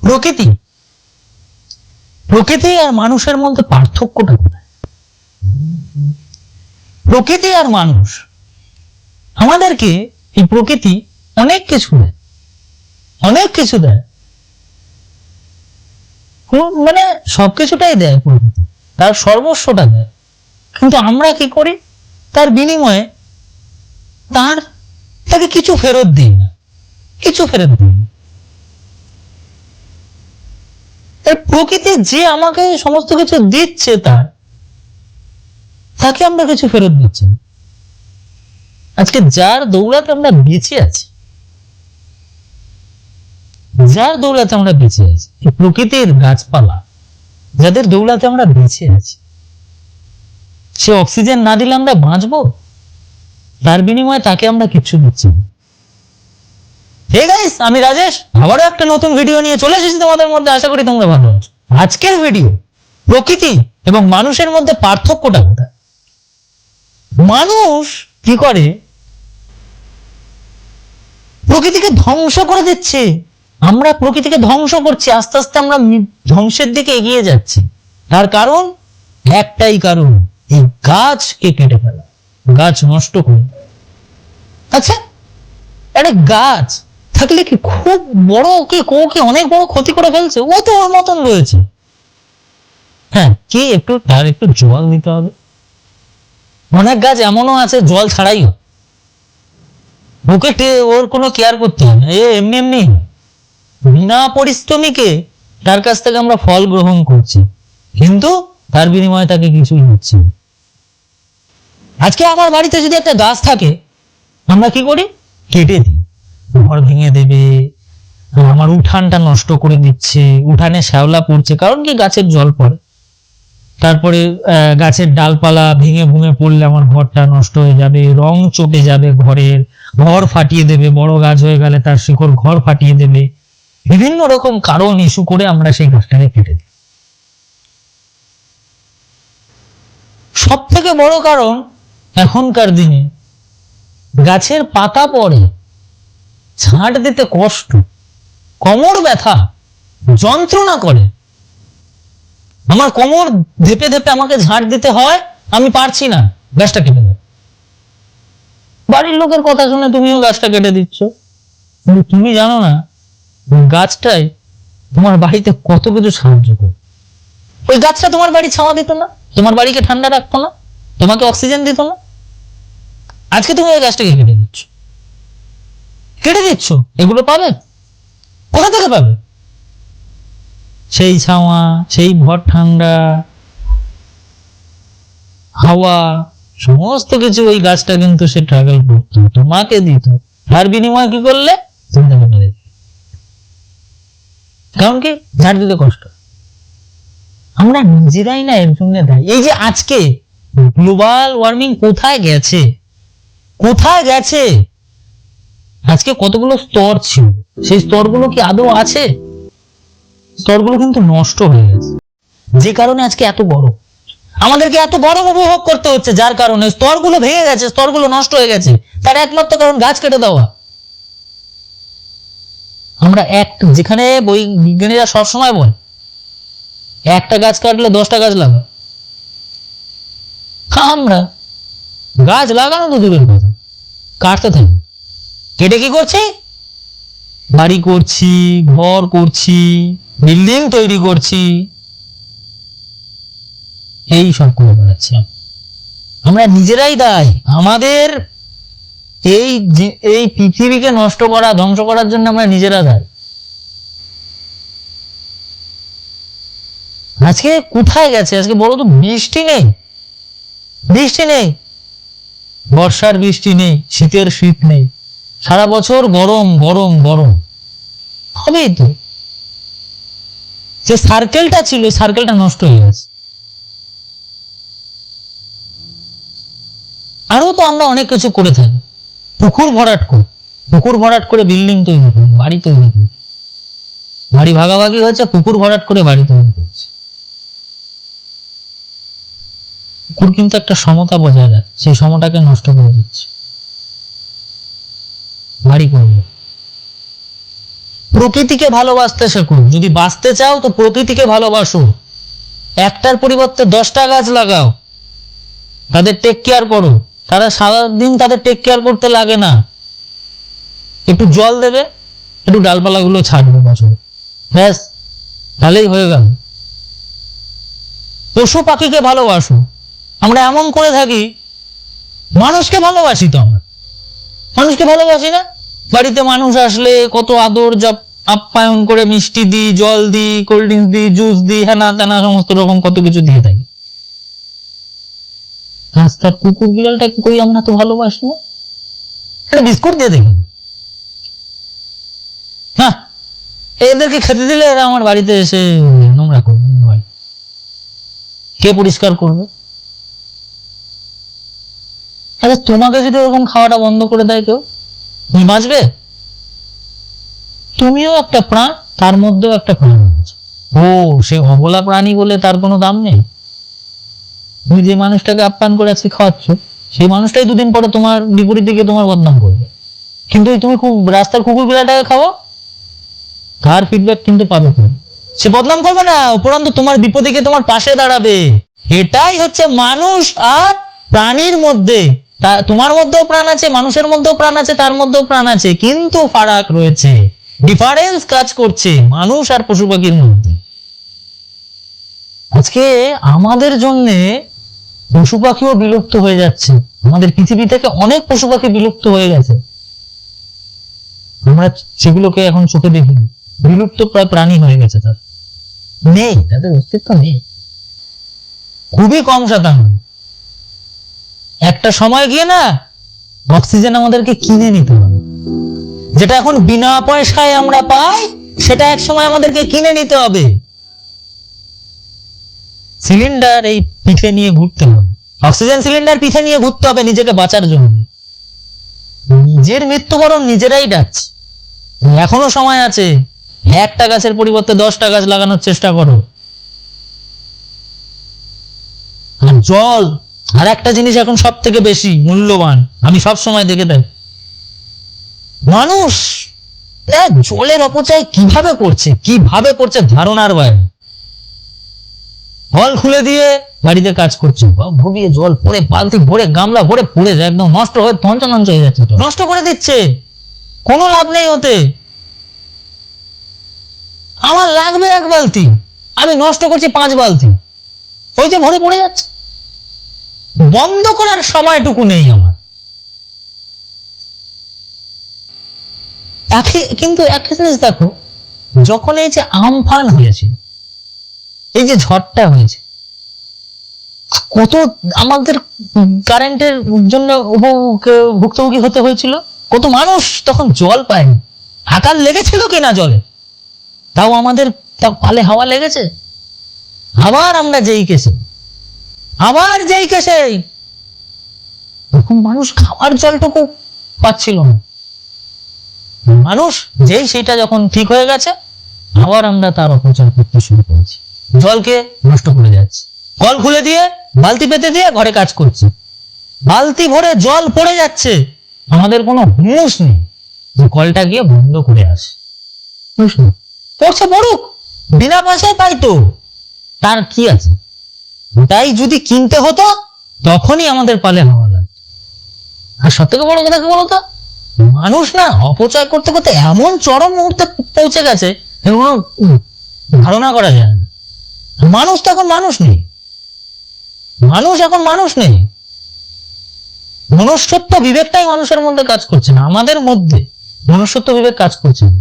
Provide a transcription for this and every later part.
প্রকৃতি। প্রকৃতি আর মানুষের মধ্যে পার্থক্যটা প্রকৃতি আর মানুষ। আমাদেরকে এই প্রকৃতি অনেক কিছু দেয়। অনেক কিছু দেয়। মানে সবকিছুটাই দেয় প্রকৃতি। তার সর্বস্বটা দেয়। কিন্তু আমরা কি করি? তার বিনিময়ে তার তাকে কিছু ফেরত দিই না। কিছু ফেরত দিই তার প্রকৃতি যে আমাকে সমস্ত কিছু দিচ্ছে তার, তাকে আমরা কিছু ফেরত দিচ্ছি আজকে যার দৌড়াতে আমরা বেঁচে আছি, যার দৌড়াতে আমরা বেঁচে আছি, এই প্রকৃতির গাছপালা, যাদের দৌড়াতে আমরা বেঁচে আছি, সে অক্সিজেন না দিলে আমরা বাঁচবো? তার বিনিময়ে তাকে আমরা কিচ্ছু দিচ্ছি না। হে গাইস আমি রাজেশ। আবারও একটা নতুন ভিডিও নিয়ে চলে এসেছি তোমাদের মধ্যে, আশা করি তোমরা ভালো আজকের ভিডিও প্রকৃতি এবং মানুষের মধ্যে পার্থক্যটা কোথায়? মানুষ কি করে? প্রকৃতিকে ধ্বংস করে দিচ্ছে। আমরা প্রকৃতিকে ধ্বংস করছি, আস্তে আস্তে আমরা ধ্বংসের দিকে এগিয়ে যাচ্ছি। তার কারণ? একটাই কারণ, এই গাছকে কেটে ফেলা। গাছ নষ্ট করে। আচ্ছা একটা গাছ থাকলে কি খুব বড় ওকে কো কি অনেক বড় ক্ষতি করে ফেলছে? ও তো ওর মতন রয়েছে। হ্যাঁ কে একটু, তার একটু জল দিতে হবে। অনেক গাছ এমনও আছে, জল ছাড়াই। ওকে ওর কোনো কেয়ার করতে হবে এ, এমনি এমনি। বিনা পরিশ্রমিকে তার কাছ থেকে আমরা ফল গ্রহণ করছি। কিন্তু তার বিনিময়ে তাকে কিছুই হচ্ছে। আজকে আমার বাড়িতে যদি একটা গাছ থাকে, আমরা কি করি? কেটে দিই। ঘর ভেঙে দেবে। আমার উঠানটা নষ্ট করে দিচ্ছে। উঠানে শ্যাওলা পড়ছে, কারণ কি গাছের জল পড়ে। তারপরে গাছের ডালপালা ভেঙে ভুঙে পড়লে আমার ঘরটা নষ্ট হয়ে যাবে, রং চটে যাবে ঘরের। ঘর ফাটিয়ে দেবে, বড় গাছ হয়ে গেলে তার শিকড় ঘর ফাটিয়ে দেবে। বিভিন্ন রকম কারণ ইস্যু করে আমরা সেই গাছটাকে কেটে দিই। সব থেকে বড় কারণ এখনকার দিনে গাছের পাতা পড়ে। ঝাঁট দিতে কষ্ট, কোমর ব্যথা, যন্ত্রণা করে। আমার কোমর ধেপে ধেপে আমাকে ঝাঁট দিতে হয়, আমি পারছি না গাছটা কেটে দেব বাড়ির লোকের কথা শুনে তুমিও গাছটা কেটে দিচ্ছ। কিন্তু তুমি জানো না গাছটাই তোমার বাড়িতে কত কিছু সাহায্য করে। ওই গাছটা তোমার বাড়ি ছাওয়া দিত না, তোমার বাড়িকে ঠান্ডা রাখতো না, তোমাকে অক্সিজেন দিত না। আজকে তুমি ওই গাছটাকে কেটে কেটে দিচ্ছ? এগুলো পাবে? কোথা থেকে পাবে? সেই ছাওয়া, সেই ভর ঠান্ডা, হাওয়া, সমস্ত কিছু ওই গাছটা কিন্তু সে ট্রাভেল করতো। তোমাকে দিত। তার বিনিময়ে কি করলে? তুমি তাকে মেরে। কারণ কি? ঝাড় দিতে কষ্ট। আমরা নিজেরাই না এর জন্য দায়ী। এই যে আজকে গ্লোবাল ওয়ার্মিং কোথায় গেছে? কোথায় গেছে? আজকে কতগুলো স্তর ছিল? সেই স্তরগুলো কি আদৌ আছে? স্তরগুলো কিন্তু নষ্ট হয়ে গেছে। যে কারণে আজকে এত গরম আমাদেরকে এত গরম উপভোগ করতে হচ্ছে, যার কারণে স্তরগুলো ভেঙে গেছে, স্তরগুলো নষ্ট হয়ে গেছে। তার একমাত্র কারণ গাছ কেটে দেওয়া। আমরা এক, যেখানে বই বিজ্ঞানীরা সবসময় বল, একটা গাছ কাটলে দশটা গাছ লাগা আমরা গাছ লাগানো তো দূরের কথা। কাটতে থাকি। কেটে কি করছি? বাড়ি করছি, ঘর করছি, বিল্ডিং তৈরি করছি। এই সব করে বেড়াচ্ছি আমরা। নিজেরাই দায়। আমাদের এই এই পৃথিবীকে নষ্ট করা, ধ্বংস করার জন্য আমরা নিজেরা দায়। আজকে কোথায় গেছে? আজকে বলো তো, বৃষ্টি নেই। বৃষ্টি নেই। বর্ষার বৃষ্টি নেই, শীতের শীত নেই। সারা বছর গরম গরম গরম। হবেই তো। যে সার্কেলটা ছিল সার্কেলটা নষ্ট হয়ে গেছে। আরও তো আমরা অনেক কিছু করে থাকি। পুকুর ভরাট করি। পুকুর ভরাট করে বিল্ডিং তৈরি করি, বাড়ি তৈরি করি। বাড়ি ভাগাভাগি হয়েছে, পুকুর ভরাট করে বাড়ি তৈরি করছে। পুকুর কিন্তু একটা সমতা বজায় রাখে, সেই সমতাকে নষ্ট করে দিচ্ছে। বাড়ি করবে। প্রকৃতিকে ভালোবাসতে শেখো যদি বাঁচতে চাও, তো প্রকৃতিকে ভালোবাসো একটার পরিবর্তে দশটা গাছ লাগাও। তাদের টেক কেয়ার করো। তারা সারাদিন তাদের টেক কেয়ার করতে লাগে না। একটু জল দেবে, একটু ডালপালাগুলো ছাড়বে বছরে। ব্যাস তাহলেই হয়ে গেল। পশু পাখিকে ভালোবাসো। আমরা এমন করে থাকি, মানুষকে ভালোবাসি তো আমরা। মানুষকে ভালোবাসি না? বাড়িতে মানুষ আসলে কত আদর যা আপ্যায়ন করে মিষ্টি দিই, জল দিই কোল্ড ড্রিঙ্কস দিই জুস দিই হ্যানা তেনা, সমস্ত রকম কত কিছু দিয়ে থাকি। রাস্তার কুকুর বিড়ালটাকে কই আমরা তো ভালোবাসি না? একটা বিস্কুট দিয়ে দেখি হ্যাঁ এদেরকে খেতে দিলে এরা আমার বাড়িতে এসে নোংরা করবে কে পরিষ্কার করবে? আচ্ছা তোমাকে যদি ওরকম খাওয়াটা বন্ধ করে দেয় কেউ? তুমি বাঁচবে তুমিও একটা প্রাণ, তার মধ্যেও একটা প্রাণ আছে ও, সে অবলা প্রাণী বলে তার কোনো দাম নেই। তুমি যে মানুষটাকে আপ্যায়ন করে আজকে খাওয়াচ্ছ, সেই মানুষটাই দুদিন পরে তোমার বিপরীত দিকে তোমার বদনাম করবে। কিন্তু তুমি খুব, রাস্তার কুকুর বিড়ালটাকে খাওয়া তার ফিডব্যাক কিন্তু পাবে তুমি। সে বদনাম করবে না, উপরন্ত তোমার বিপদে তোমার পাশে দাঁড়াবে। এটাই হচ্ছে মানুষ আর প্রাণীর মধ্যে। তা- তোমার মধ্যেও প্রাণ আছে, মানুষের মধ্যেও প্রাণ আছে, তার মধ্যেও প্রাণ আছে, কিন্তু ফারাক রয়েছে। ডিফারেন্স কাজ করছে, মানুষ আর পশু পাখির মধ্যে। আজকে আমাদের জন্যে পশু পাখিও বিলুপ্ত হয়ে যাচ্ছে। আমাদের পৃথিবী থেকে অনেক পশু পাখি বিলুপ্ত হয়ে গেছে। আমরা সেগুলোকে এখন চোখে দেখি বিলুপ্ত প্রায় প্রাণী হয়ে গেছে তার। নেই, তাদের অস্তিত্ব নেই। খুবই কম শতাংশ একটা সময় গিয়ে না অক্সিজেন আমাদেরকে কিনে নিতে হবে। যেটা এখন বিনা পয়সায় আমরা পাই, সেটা এক সময় আমাদেরকে কিনে নিতে হবে। সিলিন্ডার এই পিঠে নিয়ে ঘুরতে হবে। অক্সিজেন সিলিন্ডার পিঠে নিয়ে ঘুরতে হবে নিজেকে বাঁচার জন্য। নিজের মৃত্যুবরণ নিজেরাই ডাকছে। এখনও সময় আছে। একটা গাছের পরিবর্তে দশটা গাছ লাগানোর চেষ্টা করো। জল আর একটা জিনিস এখন সব থেকে বেশি মূল্যবান, আমি সব সময় দেখে দেয় মানুষ জলের অপচয় কীভাবে করছে কীভাবে করছে ধারণার বাইরে। কল খুলে দিয়ে বাড়িতে কাজ করছে। ভুবিয়ে জল পরে বালতি ভরে, গামলা ভরে পড়ে যায় একদম, নষ্ট হয়ে তঞ্চনঞ্চ হয়ে যাচ্ছে। নষ্ট করে দিচ্ছে। কোনো লাভ নেই ওতে। আমার লাগবে এক বালতি, আমি নষ্ট করছি পাঁচ বালতি। ওই যে ভরে পড়ে যাচ্ছে। বন্ধ করার সময়টুকু নেই আমার। কিন্তু একটা জিনিস দেখো, যখন এই যে আমফান হয়েছে, এই যে ঝড়টা হয়েছে, কত আমাদের কারেন্টের জন্য ভুক্তভোগী হতে হয়েছিল, কত মানুষ তখন জল পায়নি। আকার লেগেছিল কিনা জলে? তাও আমাদের তাও পালে হাওয়া লেগেছে? আবার আমরা যেই কেসে আবার যেই কেসে। তখন মানুষ খাওয়ার জলটুকু পাচ্ছিল না। মানুষ যেই সেটা যখন ঠিক হয়ে গেছে, আবার আমরা তার অপচয় করতে শুরু করেছি। জলকে নষ্ট করে যাচ্ছি। কল খুলে দিয়ে, বালতি পেতে দিয়ে ঘরে কাজ করছি। বালতি ভরে জল পড়ে যাচ্ছে। আমাদের কোনো হুঁশ নেই যে কলটা গিয়ে বন্ধ করে আসে। পড়ছে পড়ুক, বিনা পয়সায় পাই তো তার কি আছে? তাই যদি কিনতে হতো, তখনই আমাদের পালে হওয়া লাগতো। আর সব থেকে বড় কথা কি বলতো? মানুষ না অপচয় করতে করতে এমন চরম মুহূর্তে পৌঁছে গেছে ধারণা করা যায় না। মানুষ তো এখন মানুষ নেই। মানুষ এখন মানুষ নেই। মনুষ্যত্ব বিবেকটাই মানুষের মধ্যে কাজ করছে না, আমাদের মধ্যে মনুষ্যত্ব বিবেক কাজ করছে না।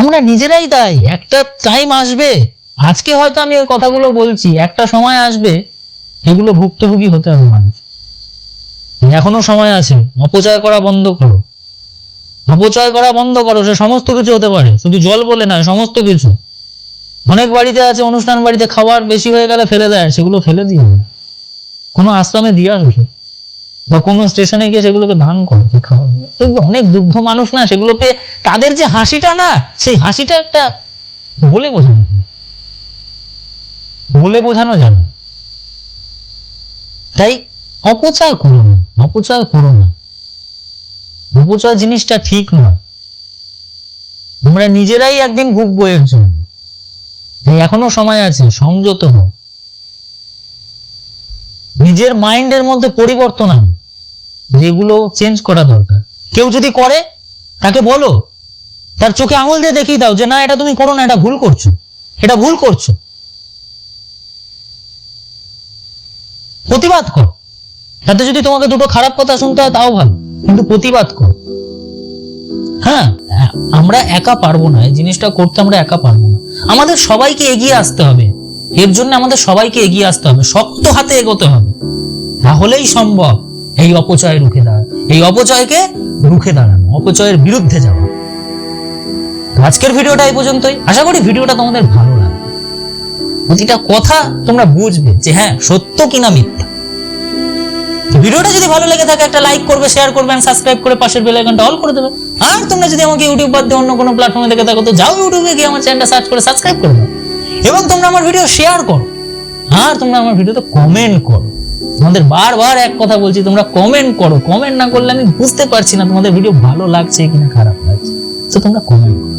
আমরা নিজেরাই তাই একটা টাইম আসবে আজকে হয়তো আমি ওই কথাগুলো বলছি, একটা সময় আসবে এগুলো ভুক্তভোগী হতে হবে মানুষ। এখনও সময় আছে, অপচয় করা বন্ধ করো। অপচয় করা বন্ধ করো, সে সমস্ত কিছু হতে পারে। শুধু জল বলে না সমস্ত কিছু। অনেক বাড়িতে আছে, অনুষ্ঠান বাড়িতে খাবার বেশি হয়ে গেলে ফেলে দেয়, সেগুলো ফেলে দিও কোনো আশ্রমে দিয়ে আসবে। বা কোনো স্টেশনে গিয়ে সেগুলোকে দান করো যে খাবার অনেক দুগ্ধ মানুষ না, সেগুলোকে তাদের যে হাসিটা না, সেই হাসিটা একটা বলে বোঝানো। বলে বোঝানো যায় না। তাই অপচয় করো না অপচয় করো না। অপচয় জিনিসটা ঠিক নয় তোমরা নিজেরাই একদিন ভুগবো এর জন্য। এখনও সময় আছে, সংযত হও। নিজের মাইন্ডের মধ্যে পরিবর্তন আনো যেগুলো চেঞ্জ করা দরকার। কেউ যদি করে, তাকে বলো। তার চোখে আঙুল দিয়ে দেখিয়ে দাও যে, না, এটা তুমি করো না, এটা ভুল করছ। এটা ভুল করছ। প্রতিবাদ করো। তাতে যদি তোমাকে দুটো খারাপ কথা শুনতে হয়, তাও ভালো। কিন্তু প্রতিবাদ করো। হ্যাঁ আমরা একা পারব না, এই জিনিসটা করতে আমরা একা পারব না। আমাদের সবাইকে এগিয়ে আসতে হবে। এর জন্য আমাদের সবাইকে এগিয়ে আসতে হবে। শক্ত হাতে এগোতে হবে। তাহলেই সম্ভব এই অপচয় রুখে দাঁড়ানো এই অপচয়কে রুখে দাঁড়ানো, অপচয়ের বিরুদ্ধে যাওয়া। আজকের ভিডিওটা এই পর্যন্তই। আশা করি ভিডিওটা তোমাদের ভালো প্রতিটা কথা তোমরা বুঝবে যে হ্যাঁ সত্য কিনা মিথ্যা। ভিডিওটা যদি ভালো লেগে থাকে, একটা লাইক করবে শেয়ার করবে এন্ড সাবস্ক্রাইব করে পাশের বেল আইকনটা অল করে দেবে। আর তোমরা যদি আমাকে ইউটিউব বাদ দিয়ে অন্য কোনো প্ল্যাটফর্মে দেখে থাকো, তো যাও ইউটিউবে গিয়ে আমার চ্যানেলটা সার্চ করে সাবস্ক্রাইব করে দাও। এবং তোমরা আমার ভিডিও শেয়ার করো। আর তোমরা আমার ভিডিওতে কমেন্ট করো। তোমাদের বারবার এক কথা বলছি, তোমরা কমেন্ট করো। কমেন্ট না করলে আমি বুঝতে পারছি না তোমাদের ভিডিও ভালো লাগছে কিনা, খারাপ লাগছে। তো তোমরা কমেন্ট করো।